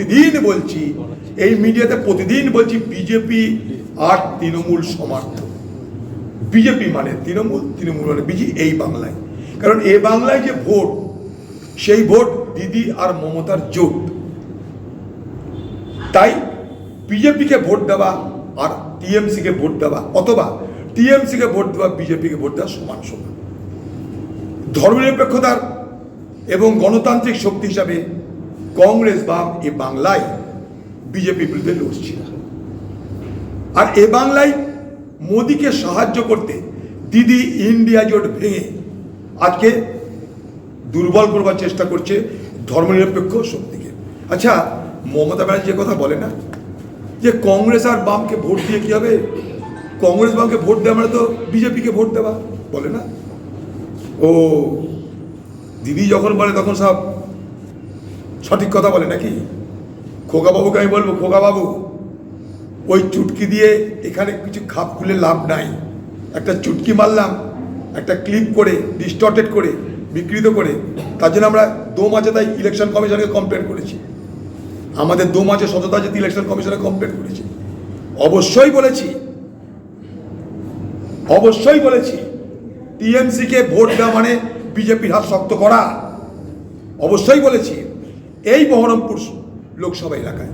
প্রতিদিন বলছি, এই মিডিয়াতে প্রতিদিন বলছি বিজেপি আর তৃণমূল সমর্থক। বিজেপি মানে তৃণমূল তৃণমূল মানে বিজি এই বাংলায়। কারণ এ বাংলায় যে ভোট, সেই ভোট দিদি আর মমতার জোট। তাই বিজেপিকে ভোট দেওয়া আর টিএমসিকে ভোট দেওয়া, অথবা টিএমসিকে ভোট দেওয়া, বিজেপিকে ভোট দেওয়া সমান সমান। ধর্মনিরপেক্ষতার এবং গণতান্ত্রিক শক্তি হিসাবে কংগ্রেস বাম এ বাংলায় বিজেপি বিরুদ্ধে লড়ছিল আর এ বাংলায় মোদিকে সাহায্য করতে দিদি ইন্ডিয়া জোট ভেঙে আজকে দুর্বল করবার চেষ্টা করছে ধর্মনিরপেক্ষ শক্তিকে। আচ্ছা মমতা ব্যানার্জি কথা বলে না, যে কংগ্রেস আর বামকে ভোট দিয়ে কী হবে? কংগ্রেস বামকে ভোট দেওয়া মানে তো বিজেপিকে ভোট দেওয়া, বলে না? ও, দিদি যখন বলে তখন সব সঠিক কথা বলে নাকি? খোকাবাবুকে আমি বলব, খোকাবাবু, ওই চুটকি দিয়ে এখানে কিছু খাপ খুলে লাভ নাই। একটা চুটকি মারলাম, একটা ক্লিপ করে ডিস্টর্টেড করে, বিকৃত করে, তার জন্য আমরা দো মাসে তাই ইলেকশন কমিশনকে কমপ্লেন করেছি। আমাদের দু মাসে সততা যেতে ইলেকশন কমিশনে কমপ্লেন করেছি। অবশ্যই বলেছি অবশ্যই বলেছি টিএমসিকে ভোট দেওয়া মানে বিজেপির হাত শক্ত করা। অবশ্যই বলেছি। এই বহরমপুর লোকসভা এলাকায়।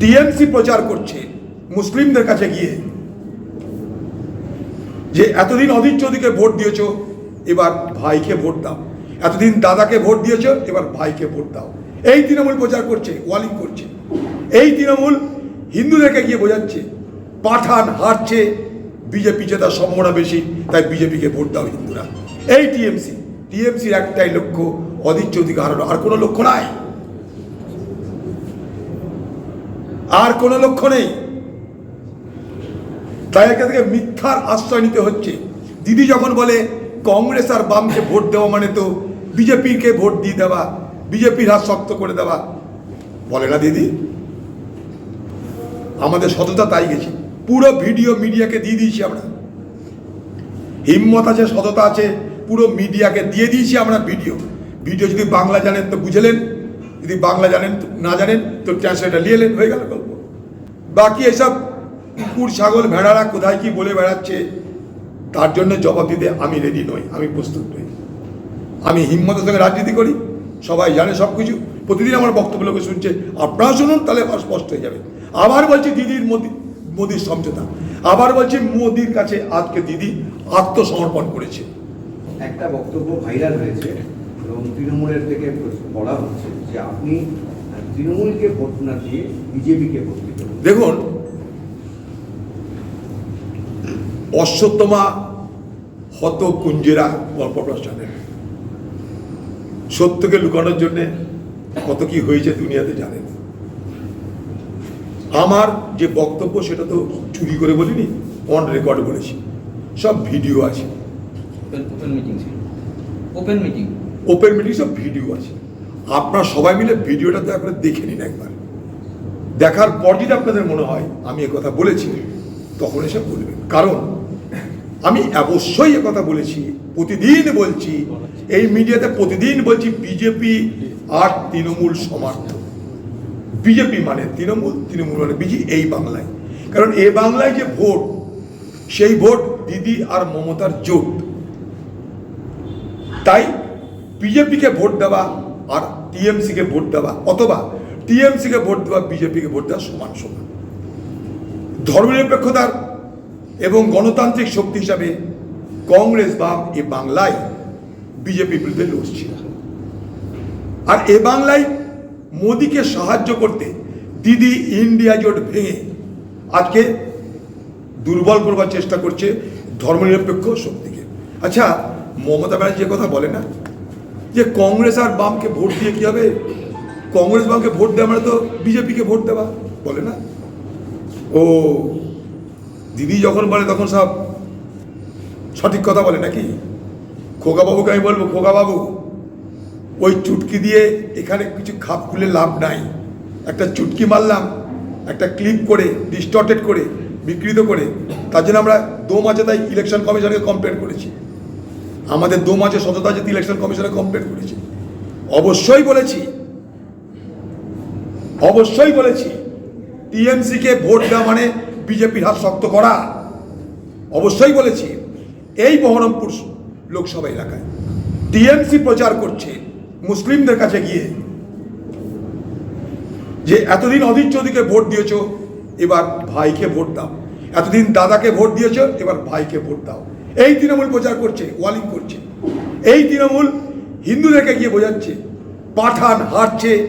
টিএমসি প্রচার করছে মুসলিমদের কাছে গিয়ে। যে এতদিন অধীর চৌধুরীকে ভোট দিয়েছ, এবার ভাইকে ভোট দাও। এতদিন দাদাকে ভোট দিয়েছ, এবার ভাইকে ভোট দাও। এই তৃণমূল প্রচার করছে, ওয়ালিং করছে। এই তৃণমূল হিন্দুদেরকে গিয়ে বোঝাচ্ছে, পাঠান হারছে, বিজেপি জেতার সম্ভাবনা বেশি, তাই বিজেপিকে ভোট দাও হিন্দুরা। এই টিএমসি, টিএমসির একটাই লক্ষ্য, অধীর চৌধুরীকে হারানো। আর কোনো লক্ষ্য নাই। আর কোনো লক্ষ্য নেই। তাই এখান থেকে মিথ্যার আশ্রয় নিতে হচ্ছে। দিদি যখন বলে, কংগ্রেস আর বামকে ভোট দেওয়া মানে তো বিজেপিকে ভোট দিয়ে দেওয়া, বিজেপির হাত শক্ত করে দেওয়া। বলে না দিদি। আমাদের সততা তাই গেছি। পুরো ভিডিও মিডিয়াকে দিয়ে দিয়েছি আমরা। হিম্মত আছে, সততা আছে, পুরো মিডিয়াকে দিয়ে দিয়েছি আমরা ভিডিও। ভিডিও যদি বাংলা জানেন তো বুঝলেন যদি বাংলা জানেন না জানেন তো ট্রান্সলেটার নিয়ে এলেন, হয়ে গেল। বাকি এসব কুকুর, ছাগল, ভেড়ারা কোথায় কি বলে বেড়াচ্ছে, তার জন্য জবাব দিতে আমি রেডি নই, আমি প্রস্তুত নই। আমি হিম্মতের সঙ্গে রাজনীতি করি, সবাই জানে সব কিছু প্রতিদিন আমার বক্তব্য লোকে শুনছে, আপনারা শুনুন, তাহলে স্পষ্ট হয়ে যাবে। আবার বলছি দিদির মোদি, মোদির সমঝোতা। আবার বলছি মোদির কাছে আজকে দিদি আত্মসমর্পণ করেছে। একটা বক্তব্য ভাইরাল হয়েছে, এবং তৃণমূলের থেকে বলা হচ্ছে যে আপনি তৃণমূলকে ভোট না দিয়ে বিজেপিকে ভোট দিতে দেখুন অশ্বত্থমা হত কুঞ্জেরা গল্প জানেন সত্যকে লুকানোর জন্যে কত কি হয়েছে দুনিয়াতে জানেন? আমার যে বক্তব্য সেটা তো চুরি করে বলিনি অন রেকর্ড বলেছি। সব ভিডিও আছে। ওপেন ওপেন মিটিং ছিল। ওপেন মিটিং ওপেন মিটিং সব ভিডিও আছে। আপনারা সবাই মিলে ভিডিওটা দয়া করে দেখে নিন একবার। দেখার পর যদি আপনাদের মনে হয় আমি কথা বলেছি, তখন এসে বলবেন। কারণ আমি অবশ্যই কথা বলেছি, প্রতিদিন বলছি, এই মিডিয়াতে প্রতিদিন বলছি বিজেপি আর তৃণমূল সমর্থক। বিজেপি মানে তৃণমূল তৃণমূল মানে বিজি এই বাংলায়। কারণ এ বাংলায় যে ভোট, সেই ভোট দিদি আর মমতার জোট। তাই বিজেপিকে ভোট দেওয়া আর টিএমসিকে ভোট দেওয়া অথবা টিএমসিকে ভোট দেওয়া, বিজেপিকে ভোট দেওয়া সমান সমান। ধর্মনিরপেক্ষতার এবং গণতান্ত্রিক শক্তি হিসাবে কংগ্রেস বা এ বাংলায় বিজেপি বিরুদ্ধে লড়ছিল আর এ বাংলায় মোদিকে সাহায্য করতে দিদি ইন্ডিয়া জোট ভেঙে আজকে দুর্বল করবার চেষ্টা করছে ধর্মনিরপেক্ষ শক্তিকে। আচ্ছা মমতা ব্যানার্জি কথা বলে না যে কংগ্রেস আর বামকে ভোট দিয়ে কি হবে? কংগ্রেস বামকে ভোট দেওয়া মানে তো বিজেপিকে ভোট দেওয়া, বলে না? ও, দিদি যখন বলে তখন সব সঠিক কথা বলে নাকি? খোকাবাবুকে আমি বলব, খোকাবাবু, ওই চুটকি দিয়ে এখানে কিছু খাপ খুলে লাভ নাই। একটা চুটকি মারলাম, একটা ক্লিপ করে ডিস্টর্টেড করে, বিকৃত করে, তার জন্য আমরা দো মাসে তাই ইলেকশন কমিশনকে কমপ্লেন করেছি। আমাদের দু মাসে সততা যেতে ইলেকশন কমিশনে কমপ্লেন করেছি। অবশ্যই বলেছি অবশ্যই বলেছি টিএমসি কে ভোট দেওয়া মানে বিজেপির হাত শক্ত করা। অবশ্যই বলেছি, এই বহরমপুর লোকসভা এলাকায় টিএমসি প্রচার করছে মুসলিমদের কাছে গিয়ে। যে এতদিন অধীর চৌধুরীকে ভোট দিয়েছ, এবার ভাইকে ভোট দাও। এতদিন দাদাকে ভোট দিয়েছ, এবার ভাইকে ভোট দাও। এই তৃণমূল প্রচার করছে, ওয়ালিং করছে। এই তৃণমূল হিন্দুদেরকে গিয়ে বোঝাচ্ছে, পাঠান হারছে,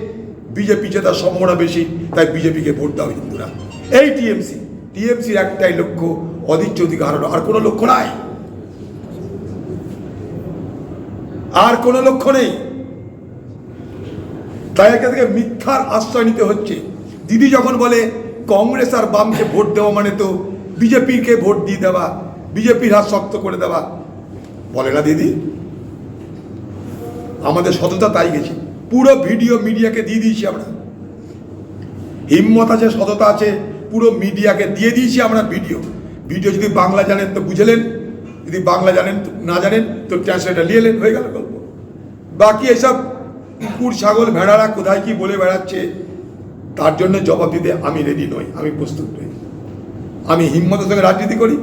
বিজেপি জেতার সম্ভাবনা বেশি, তাই বিজেপিকে ভোট দাও হিন্দুরা। এই টিএমসি, টিএমসির একটাই লক্ষ্য, অধীর চৌধুরীকে হারানো। আর কোনো লক্ষ্য নাই। আর কোনো লক্ষ্য নেই। তাই একে থেকে মিথ্যার আশ্রয় নিতে হচ্ছে। দিদি যখন বলে, কংগ্রেস আর বামকে ভোট দেওয়া মানে তো বিজেপিকে ভোট দিয়ে দেওয়া। বিজেপির হাত শক্ত করে দেওয়া। বলে না দিদি। আমাদের সততা তাই গেছি। পুরো ভিডিও মিডিয়াকে দিয়ে দিয়েছি আমরা। হিম্মত আছে সততা আছে, পুরো মিডিয়াকে দিয়ে দিয়েছি আমরা ভিডিও। ভিডিও যদি বাংলা জানেন তো বুঝলেন। যদি বাংলা জানেন না জানেন তো ট্রান্সলেটার নিয়ে এলেন, হয়ে গেল গল্প। বাকি এসব কুকুর, ছাগল, ভেড়ারা কোথায় কি বলে বেড়াচ্ছে, তার জন্য জবাব দিতে আমি রেডি নই। আমি প্রস্তুত নই। আমি হিম্মতের সঙ্গে রাজনীতি করি।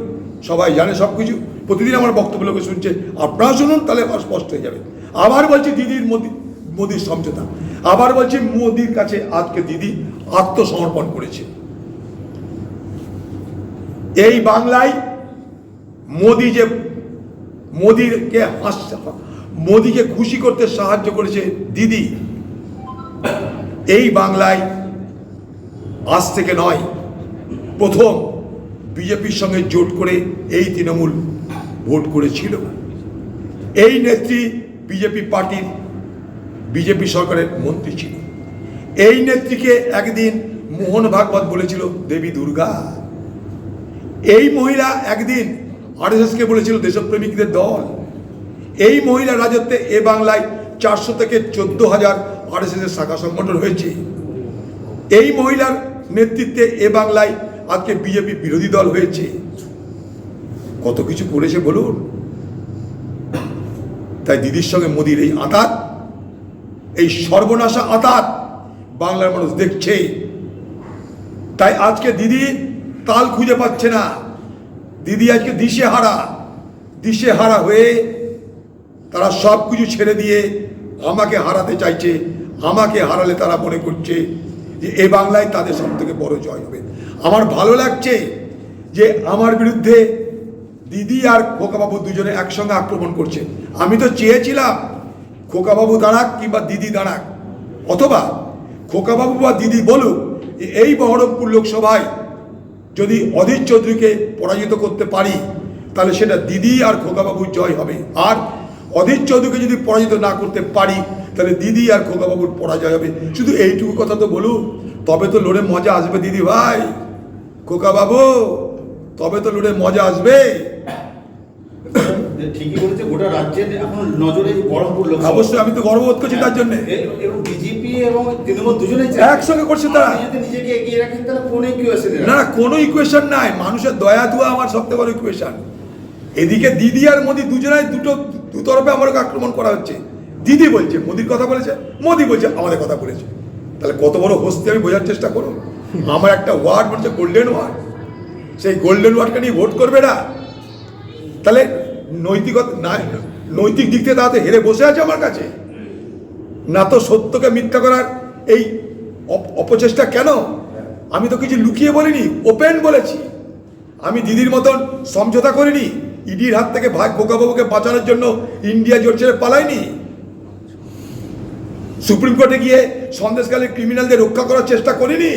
সবাই জানে সব কিছু প্রতিদিন আমার বক্তব্য লোকে শুনছে। আপনারা শুনুন, তাহলে স্পষ্ট হয়ে যাবে। আবার বলছি, দিদির মোদি মোদির সমঝোতা। আবার বলছি, মোদির কাছে আজকে দিদি আত্মসমর্পণ করেছে। এই বাংলায় মোদি যে মোদিকে হাস মোদিকে খুশি করতে সাহায্য করেছে দিদি, এই বাংলায় আজ থেকে নয়, প্রথম বিজেপির সঙ্গে জোট করে এই তৃণমূল ভোট করেছিল। এই নেত্রী বিজেপি পার্টির বিজেপি সরকারের মন্ত্রী ছিল। এই নেত্রীকে একদিন মোহন ভাগবত বলেছিল, দেবী দুর্গা। এই মহিলা একদিন আরএসএসকে বলেছিল, দেশপ্রেমিকদের দল। এই মহিলা রাজত্বে এ বাংলায় চারশো থেকে চোদ্দ হাজার আরএসএস এর শাখা সংগঠন হয়েছে। এই মহিলার নেতৃত্বে এ বাংলায় আজকে বিজেপি বিরোধী দল হয়েছে। কত কিছু করেছে বলুন। তাই দিদির সঙ্গে মোদির এই আতাত এই সর্বনাশা আতাত বাংলার মানুষ দেখছে। তাই আজকে দিদি তাল খুঁজে পাচ্ছে না। দিদি আজকে দিশে হারা দিশে হারা হয়ে তারা সব কিছু ছেড়ে দিয়ে আমাকে হারাতে চাইছে, আমাকে হারালে তারা মনে করছে যে এ বাংলায় তাদের সব থেকে বড় জয় হবে। আমার ভালো লাগছে যে আমার বিরুদ্ধে দিদি আর খোকাবাবু দুজনে একসঙ্গে আক্রমণ করছে। আমি তো চেয়েছিলাম খোকাবাবু দাঁড়াক কিংবা দিদি দাঁড়াক। অথবা খোকাবাবু বা দিদি বলুক এই বহরমপুর লোকসভায় যদি অধীর চৌধুরীকে পরাজিত করতে পারি, তাহলে সেটা দিদি আর খোকাবাবুর জয় হবে। আর অধীর চৌধুরীকে যদি পরাজিত না করতে পারি তাহলে দিদি আর খোকাবাবুর পরাজয় হবে। শুধু এইটুকু কথা তো বলুন তবে তো লড়ে মজা আসবে দিদি ভাই। খোকাবাবু তবে তো লড়ে মজা আসবে। ঠিকই বলেছে গোটা রাজ্যের এখন নজরে বহরমপুর লোকসভা। অবশ্যই আমি তো গর্ববোধ করছি তার জন্য। এবং বিজেপি এবং তৃণমূল দুজনেই একসঙ্গে করছে তারা। নিজেকে এগিয়ে রাখেন তাহলে কোন ইকুয়েশনে না না কোনো ইকুয়েশন নাই। মানুষের দয়া দুয়া আমার সবথেকে বড় ইকুয়েশন এদিকে দিদি আর মোদি দুজনাই দুটো দু তরফে আমাকে আক্রমণ করা হচ্ছে। দিদি বলছে, মোদির কথা বলেছে, মোদি বলছে, আমাদের কথা বলেছে। তাহলে কত বড় হস্তি আমি বোঝার চেষ্টা করুন? আমার একটা ওয়ার্ড বলছে গোল্ডেন ওয়ার্ড সেই গোল্ডেন ওয়ার্ডকে নিয়ে ভোট করবে না। তাহলে নৈতিকতা, না, নৈতিক দিক থেকে তাতে হেরে বসে আছে আমার কাছে। না তো সত্যকে মিথ্যা করার এই অপ- অপচেষ্টা কেন? আমি তো কিছু লুকিয়ে বলিনি ওপেন বলেছি। আমি দিদির মতন সমঝোতা করিনি। ইডির হাত থেকে ভাই খোকাবাবুকে বাঁচানোর জন্য ইন্ডিয়া জোর ছেড়ে পালায়নি। সুপ্রিম কোর্টে গিয়ে সন্দেশকালের ক্রিমিনালদের রক্ষা করার চেষ্টা করিনি।